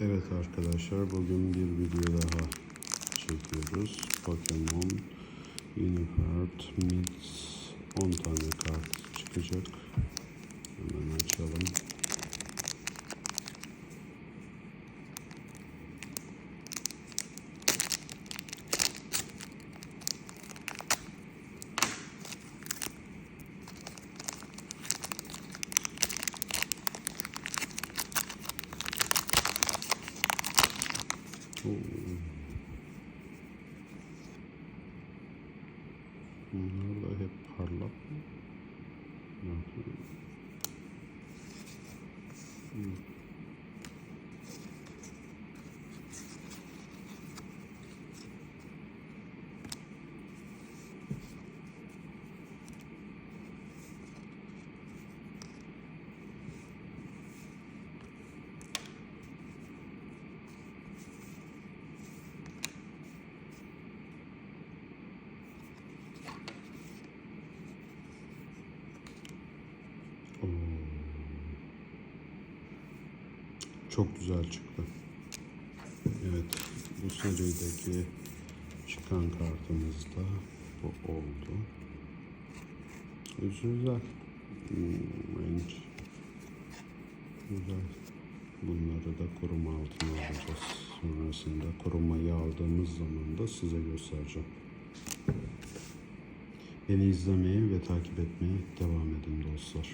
Evet arkadaşlar bugün bir video daha çekiyoruz. Pokemon Univert Mix 10 tane kart çıkacak. Hemen açalım. Bunlarla hep parlak. Yok. Yok. Oo. Çok güzel çıktı. Evet, bu serideki çıkan kartımız da bu oldu. Güzel. Hmm, bence güzel. Bunları da koruma altına alacağız. Sonrasında korumayı aldığımız zaman da size göstereceğim. Beni izlemeye ve takip etmeye devam edin dostlar.